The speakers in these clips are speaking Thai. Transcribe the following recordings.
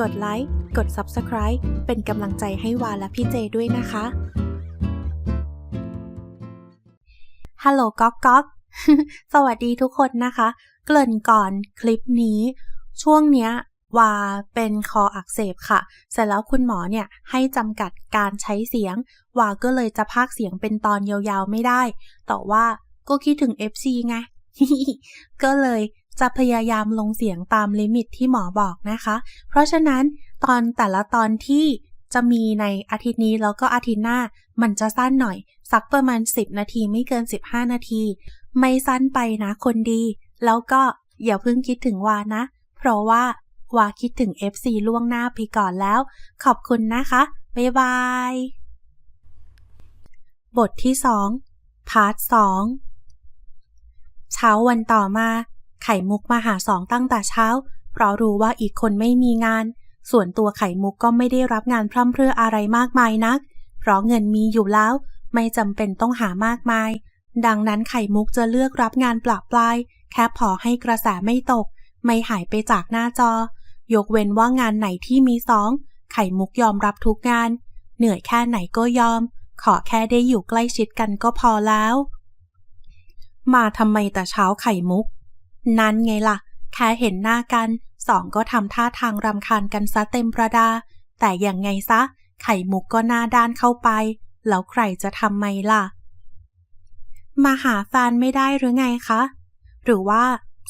กดไลค์ กด Subscribe เป็นกำลังใจให้วาและพี่เจด้วยนะคะ ฮัลโหลก๊อกก๊อกสวัสดีทุกคนนะคะ เกริ่นก่อนคลิปนี้ ช่วงเนี้ยวาเป็นคออักเสบค่ะ เสร็จแล้วคุณหมอเนี่ยให้จำกัดการใช้เสียง วาก็เลยจะพากเสียงเป็นตอนยาวๆไม่ได้ แต่ว่าก็คิดถึง FC ไง ก็เลย จะพยายามลงเสียงตามลิมิตที่หมอบอกนะคะ เพราะฉะนั้นตอนแต่ละตอนที่จะมีในอาทิตย์นี้แล้วก็อาทิตย์หน้า มันจะสั้นหน่อย สักประมาณ 10 นาทีไม่เกิน 15 นาที ไม่สั้นไปนะคนดี แล้วก็อย่าเพิ่งคิดถึงวานะ เพราะว่าวาคิดถึง FC ล่วงหน้าไปก่อนแล้ว ขอบคุณนะคะ บ๊ายบาย บทที่ 2 พาร์ท 2 เช้าวันต่อมา ไข่มุกมาหาสองตั้งแต่เช้า เพราะรู้ว่าอีกคนไม่มีงาน ส่วนตัวไข่มุกก็ไม่ได้รับงานพร่ำเพรื่ออะไรมากมายนัก เพราะเงินมีอยู่แล้ว ไม่จำเป็นต้องหามากมาย ดังนั้นไข่มุกจะเลือกรับงานปลับปลาย แค่พอให้กระแสไม่ตก ไม่หายไปจากหน้าจอ ยกเว้นว่างานไหนที่มีสอง ไข่มุกยอมรับทุกงาน เหนื่อยแค่ไหนก็ยอม ขอแค่ได้อยู่ใกล้ชิดกันก็พอแล้ว มาทำไมแต่เช้าไข่มุก นั้นไงล่ะ แค่เห็นหน้ากันสองก็ทำท่าทางรำคาญกันซะเต็มประดา แต่อย่างไงซะ ไข่มุกก็หน้าด้านเข้าไป แล้วใครจะทำไมล่ะ มาหาแฟนไม่ได้หรือไงคะ หรือว่า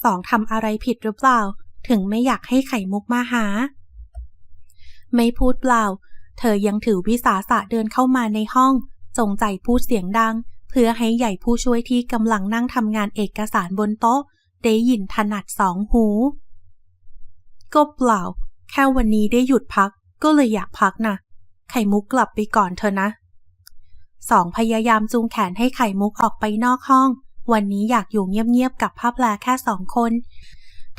สองทำอะไรผิดหรือเปล่า ถึงไม่อยากให้ไข่มุกมาหา ไม่พูดเปล่า เธอยังถือวิสาสะเดินเข้ามาในห้อง จงใจพูดเสียงดัง เพื่อให้ใหญ่ผู้ช่วยที่กำลังนั่งทำงานเอกสารบนโต๊ะ ได้ยินถนัดสองหู ก็เปล่า แค่วันนี้ได้หยุดพักก็เลยอยากพักนะไข่มุกกลับไปก่อนเถอะนะสองพยายามจูงแขนให้ไข่มุกออกไปนอกห้อง วันนี้อยากอยู่เงียบๆกับผ้าแพรแค่สองคน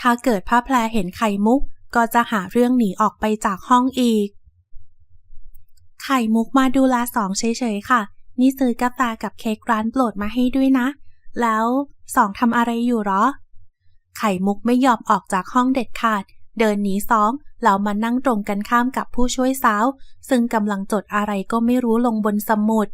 ถ้าเกิดผ้าแพรเห็นไข่มุกก็จะหาเรื่องหนีออกไปจากห้องอีก ไข่มุกมาดูแลสองเฉยๆค่ะ นี่ซื้อกาแฟกับเค้กร้านโปรดมาให้ด้วยนะ แล้วสองทำอะไรอยู่หรอ ไข่มุกไม่ยอมออกจากห้องเด็ดขาด เดินหนีสองแล้วมานั่งตรงกันข้ามกับผู้ช่วยสาว ซึ่งกำลังจดอะไรก็ไม่รู้ลงบนสมุด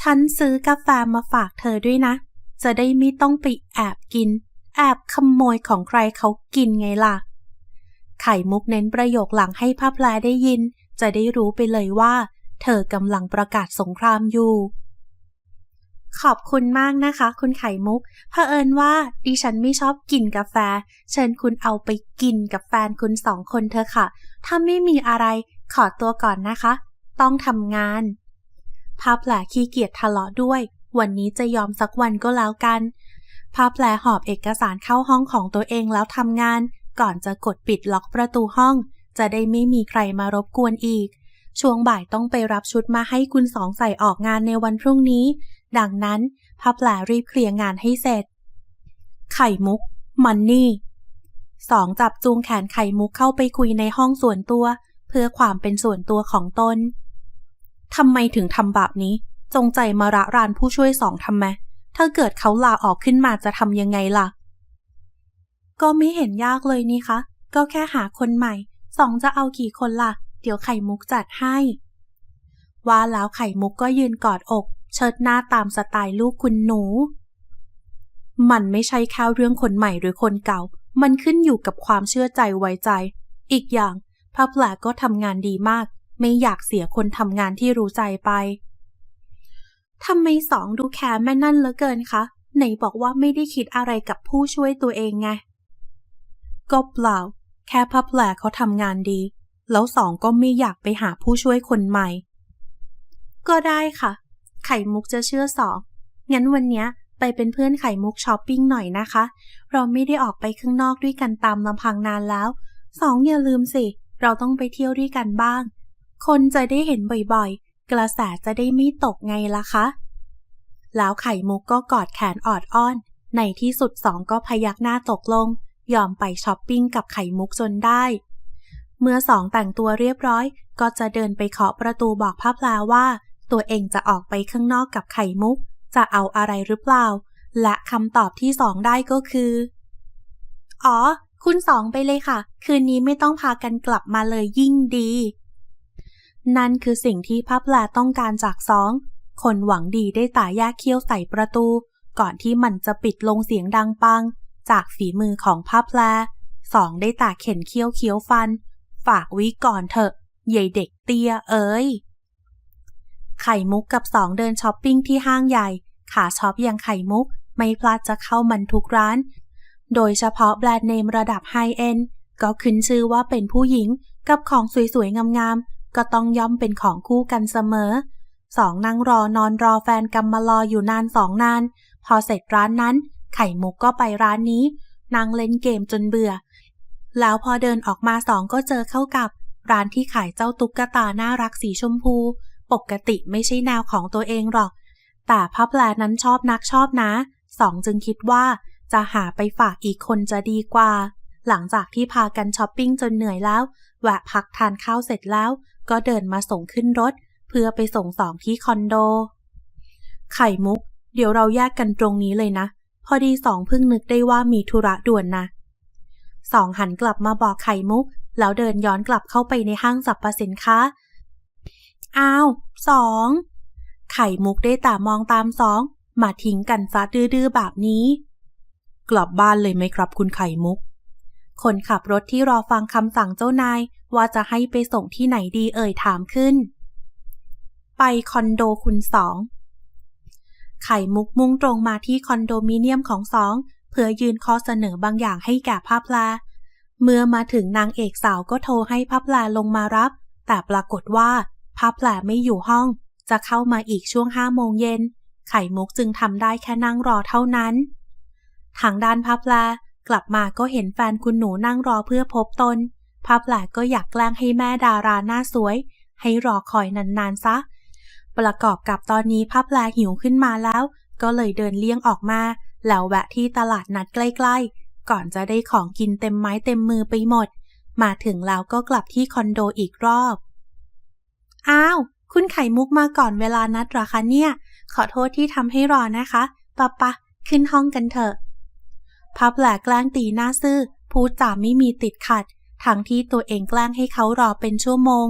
ฉันซื้อกาแฟมาฝากเธอด้วยนะ จะได้ไม่ต้องไปแอบกิน แอบขโมยของใครเขากินไงล่ะ ไข่มุกเน้นประโยคหลังให้พระแพรได้ยิน จะได้รู้ไปเลยว่า เธอกำลังประกาศสงครามอยู่ ขอบคุณมากนะคะ คุณไข่มุกเผอิญว่าดิฉันไม่ชอบกินกาแฟ เชิญคุณเอาไปกินกับแฟนคุณสองคนเถอะค่ะ ถ้าไม่มีอะไรขอตัวก่อนนะคะ ต้องทำงานพาแผลขี้เกียจทะเลาะด้วย วันนี้จะยอมสักวันก็แล้วกันพาแผลหอบเอกสารเข้าห้องของตัวเองแล้วทำงาน ก่อนจะกดปิดล็อกประตูห้อง จะได้ไม่มีใครมารบกวนอีกช่วงบ่ายต้องไปรับชุดมาให้คุณสองใส่ออกงานในวันพรุ่งนี้ ดังนั้นพับแผลรีบเคลียร์งานให้เสร็จ ไข่มุก มันนี่สองจับจูงแขนไข่มุกเข้าไปคุยในห้องส่วนตัว เพื่อความเป็นส่วนตัวของตนทำไมถึงทำแบบนี้ จงใจมาระรานผู้ช่วยสองทำไม ถ้าเกิดเขาลาออกขึ้นมาจะทำยังไงล่ะ ก็ไม่เห็นยากเลยนี่คะ ก็แค่หาคนใหม่ สองจะเอากี่คนล่ะ เดี๋ยวไข่มุกจัดให้ ว่าแล้วไข่มุกก็ยืนกอดอก เชิดหน้าตามสไตล์ลูกคุณหนู มันไม่ใช่แค่เรื่องคนใหม่หรือคนเก่า มันขึ้นอยู่กับความเชื่อใจไว้ใจ อีกอย่างพระแผลก็ทำงานดีมาก ไม่อยากเสียคนทำงานที่รู้ใจไปทำไมสองดูแคร์แม่นั่นเหลือเกินคะ ไหนบอกว่าไม่ได้คิดอะไรกับผู้ช่วยตัวเองไง ก็เปล่า แค่พับแผลเขาทำงานดี แล้วสองก็ไม่อยากไปหาผู้ช่วยคนใหม่ ก็ได้ค่ะ ไข่มุกจะเชื่อสองงั้นวันเนี้ยไปเป็นเพื่อนไข่มุกช้อปปิ้งหน่อยนะคะ เราไม่ได้ออกไปข้างนอกด้วยกันตามลำพังนานแล้วสองอย่าลืมสิ เราต้องไปเที่ยวด้วยกันบ้าง คนจะได้เห็นบ่อยๆ กระแสจะได้ไม่ตกไงล่ะคะ แล้วไข่มุกก็กอดแขนออดอ้อน ในที่สุดสองก็พยักหน้าตกลง ยอมไปช้อปปิ้งกับไข่มุกจนได้ เมื่อสองแต่งตัวเรียบร้อย ก็จะเดินไปเคาะประตูบอกพระพลาว่า ตัวเองจะออกไปข้างนอกกับไข่มุก จะเอาอะไรหรือเปล่า และคำตอบที่สองได้ก็คือ อ๋อ คุณสองไปเลยค่ะ คืนนี้ไม่ต้องพากันกลับมาเลยยิ่งดี นั่นคือสิ่งที่พับแลต้องการจากสอง คนหวังดีได้ตาแยกเคี้ยวใส่ประตู ก่อนที่มันจะปิดลงเสียงดังปัง จากฝีมือของพับแลสองได้ตาเข็นเคี้ยวเคี้ยวฟัน ฝากวิก่อนเถอะยายเด็กเตี้ยเอ้ย ไข่มุกกับสองเดินช้อปปิ้งที่ห้างใหญ่ ขาช็อปอย่างไข่มุก ไม่พลาดจะเข้ามันทุกร้าน โดยเฉพาะแบรนด์เนมระดับไฮเอ็นก็ขึ้นชื่อว่าเป็นผู้หญิงกับของสวยๆ งามๆ ก็ต้องย่อมเป็นของคู่กันเสมอสองนั่งรอนอนรอแฟนกำมารออยู่นานสองนาน พอเสร็จร้านนั้น ไข่มุกก็ไปร้านนี้นั่งเล่นเกมจนเบื่อ แล้วพอเดินออกมาสองก็เจอเข้ากับ ร้านที่ขายเจ้าตุ๊กตาน่ารักสีชมพู ปกติไม่ใช่แนวของตัวเองหรอก แต่พับแลนั้นชอบนักชอบนะ สองจึงคิดว่าจะหาไปฝากอีกคนจะดีกว่า หลังจากที่พากันช้อปปิ้งจนเหนื่อยแล้ว แวะพักทานข้าวเสร็จแล้ว ก็เดินมาส่งขึ้นรถ เพื่อไปส่งสองที่คอนโด ไข่มุก เดี๋ยวเราแยกกันตรงนี้เลยนะ พอดีสองเพิ่งนึกได้ว่ามีธุระด่วนนะสองหันกลับมาบอกไข่มุก แล้วเดินย้อนกลับเข้าไปในห้างสรรพสินค้า อ้าวสอง ไข่มุกได้แต่มองตามสอง มาทิ้งกันซะดื้อๆแบบนี้ กลับบ้านเลยไหมครับคุณไข่มุก คนขับรถที่รอฟังคำสั่งเจ้านายว่าจะให้ไปส่งที่ไหนดีเอ่ยถามขึ้น ไปคอนโดคุณสอง ไข่มุกมุ่งตรงมาที่คอนโดมิเนียมของสอง เพื่อยืนข้อเสนอบางอย่างให้แก่ภาพลา เมื่อมาถึงนางเอกสาวก็โทรให้พับลาลงมารับ แต่ปรากฏว่า พับลไม่อยู่ห้อง จะเข้ามาอีกช่วงห้าโมงเย็น ไข่มุกจึงทำได้แค่นั่งรอเท่านั้น ทางด้านพับแลกลับมาก็เห็นแฟนคุณหนูนั่งรอเพื่อพบตนพับแลก็อยากแกล้งให้แม่ดาราหน้าสวย ให้รอคอยนานๆซะ ประกอบกับตอนนี้พับแลหิวขึ้นมาแล้ว ก็เลยเดินเลี่ยงออกมา แล้วแวะที่ตลาดนัดใกล้ ๆ ก่อนจะได้ของกินเต็มไม้เต็มมือไปหมด มาถึงแล้วก็กลับที่คอนโดอีกรอบ อ้าว คุณไข่มุกมาก่อนเวลานัดหรอคะเนี่ย ขอโทษที่ทำให้รอนะคะปะปะ ขึ้นห้องกันเถอะ พับแหลกแกล้งตีหน้าซื่อ พูดจาไม่มีติดขัด ทั้งที่ตัวเองแกล้งให้เขารอเป็นชั่วโมง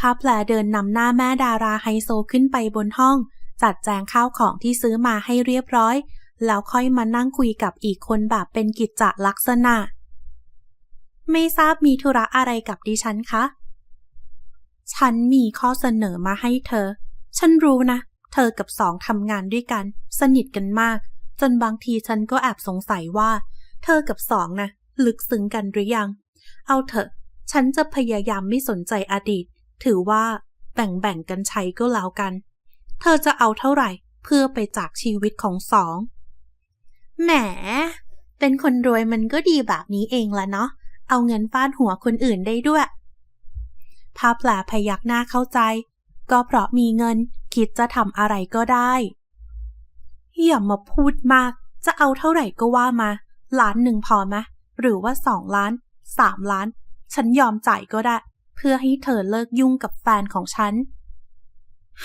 พับแหลเดินนำหน้าแม่ดาราไฮโซขึ้นไปบนห้อง จัดแจงข้าวของที่ซื้อมาให้เรียบร้อย แล้วค่อยมานั่งคุยกับอีกคนแบบเป็นกิจจลักษณะ ไม่ทราบมีธุระอะไรกับดิฉันคะ ฉันมีข้อเสนอมาให้เธอ ฉันรู้นะ เธอกับสองทำงานด้วยกัน สนิทกันมาก จนบางทีฉันก็แอบสงสัยว่า เธอกับสองนะลึกซึ้งกันหรือยัง เอาเถอะ ฉันจะพยายามไม่สนใจอดีต ถือว่าแบ่งแบ่งกันใช้ก็แล้วกัน เธอจะเอาเท่าไหร่เพื่อไปจากชีวิตของสอง แหม เป็นคนรวยมันก็ดีแบบนี้เองละเนาะ เอาเงินฟาดหัวคนอื่นได้ด้วย ภาแผลพยักหน้าเข้าใจ ก็เพราะมีเงินคิดจะทำอะไรก็ได้ อย่ามาพูดมาก จะเอาเท่าไหร่ก็ว่ามา ล้านหนึ่งพอไหมหรือว่าสองล้านสามล้าน ฉันยอมจ่ายก็ได้ เพื่อให้เธอเลิกยุ่งกับแฟนของฉัน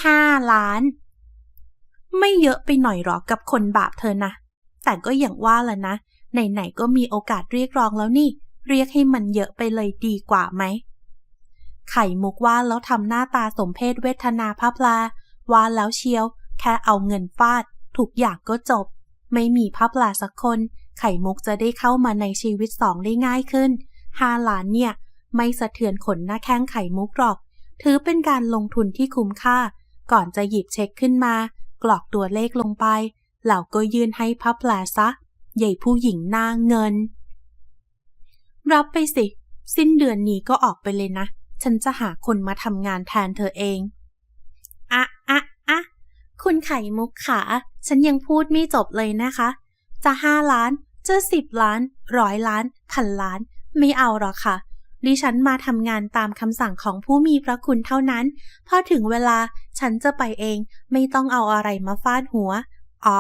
ห้าล้าน ไม่เยอะไปหน่อยหรอกับคนบาปเธอนะแต่ก็อย่างว่าแหละนะ ไหนๆก็มีโอกาสเรียกร้องแล้วนี่ เรียกให้มันเยอะไปเลยดีกว่าไหม ไข่มุกว่าแล้วทำหน้าตาสมเพศเวทนาพระพลาว่าแล้วเชียว แค่เอาเงินฟาด ทุกอย่างก็จบ ไม่มีพระพลาสักคน ไข่มุกจะได้เข้ามาในชีวิตสองได้ง่ายขึ้นห้าล้านเนี่ย ไม่สะเทือนขนหน้าแข้งไข่มุกหรอก ถือเป็นการลงทุนที่คุ้มค่า ก่อนจะหยิบเช็คขึ้นมา กรอกตัวเลขลงไปแล้วก็ยื่นให้พับแผลซะใหญ่ผู้หญิงหน้าเงิน รับไปสิ สิ้นเดือนนี้ก็ออกไปเลยนะ ฉันจะหาคนมาทำงานแทนเธอเอง อะอะอะคุณไข่มุกขาฉันยังพูดไม่จบเลยนะคะ จะห้าล้านจะสิบล้านร้อยล้าน พันล้าน ไม่เอาหรอกค่ะ ดิฉันมาทำงานตามคำสั่งของผู้มีพระคุณเท่านั้น พอถึงเวลาฉันจะไปเองไม่ต้องเอาอะไรมาฟาดหัว อ๋อ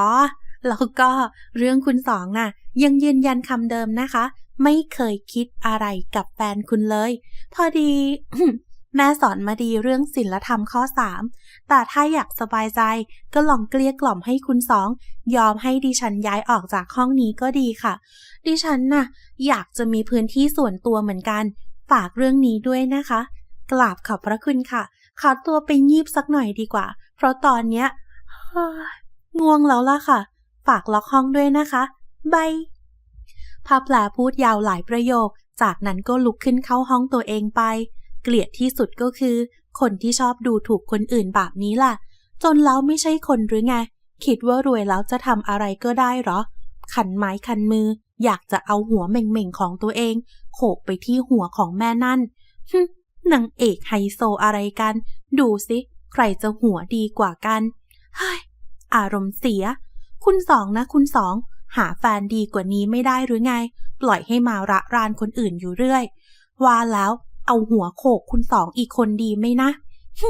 แล้วก็เรื่องคุณสองน่ะ ยังยืนยันคำเดิมนะคะ ไม่เคยคิดอะไรกับแฟนคุณเลย พอดี แม่สอนมาดีเรื่องศิลธรรมข้อ 3 แต่ถ้าอยากสบายใจก็ลองเกลี้ยกล่อมให้คุณสอง ยอมให้ดิฉันย้ายออกจากห้องนี้ก็ดีค่ะ ดิฉันน่ะ อยากจะมีพื้นที่ส่วนตัวเหมือนกัน ฝากเรื่องนี้ด้วยนะคะ กราบขอบพระคุณค่ะ ขอตัวไปงีบสักหน่อยดีกว่า เพราะตอนเนี้ยง่วงแล้วล่ะค่ะ ฝากล็อกห้องด้วยนะคะบายพาแผลพูดยาวหลายประโยค จากนั้นก็ลุกขึ้นเข้าห้องตัวเองไป เกลียดที่สุดก็คือ คนที่ชอบดูถูกคนอื่นแบบนี้ล่ะ จนแล้วไม่ใช่คนหรือไง คิดว่ารวยแล้วจะทำอะไรก็ได้เหรอ ขันไม้ขันมือ อยากจะเอาหัวเหม่งๆของตัวเอง โขกไปที่หัวของแม่นั่นฮึนางเอกไฮโซอะไรกัน ดูสิ ใครจะหัวดีกว่ากัน เฮ้ย อารมณ์เสีย คุณสองนะคุณสอง หาแฟนดีกว่านี้ไม่ได้หรือไง ปล่อยให้มาระรานคนอื่นอยู่เรื่อย ว่าแล้วเอาหัวโขกคุณสองอีกคนดีไหมนะฮึ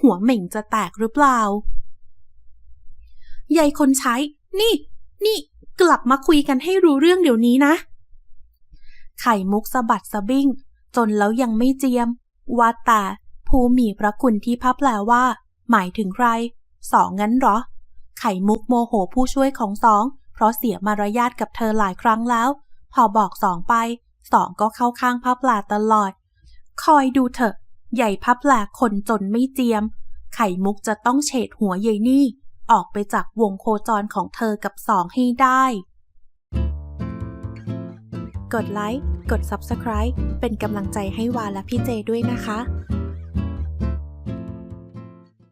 หัวเหม่งจะแตกหรือเปล่ายายคนใช้ นี่ นี่ กลับมาคุยกันให้รู้เรื่องเดี๋ยวนี้นะ ไข่มุกสะบัดสะบิ้ง จนแล้วยังไม่เจียม ว่าแต่ผู้มีพระคุณที่พับแปลว่า หมายถึงใคร สองงั้นหรอ ไข่มุกโมโหผู้ช่วยของสอง เพราะเสียมารยาทกับเธอหลายครั้งแล้ว พอบอกสองไปสองก็เข้าข้างพับปลาตลอด คอยดูเถอะ ใหญ่พับปลาคนจนไม่เจียม ไข่มุกจะต้องเฉดหัวเยยนี่ ออกไปจากวงโคจรของเธอกับสองให้ได้ กดไลค์ กด Subscribe เป็นกำลังใจให้วาและพี่เจด้วยนะคะ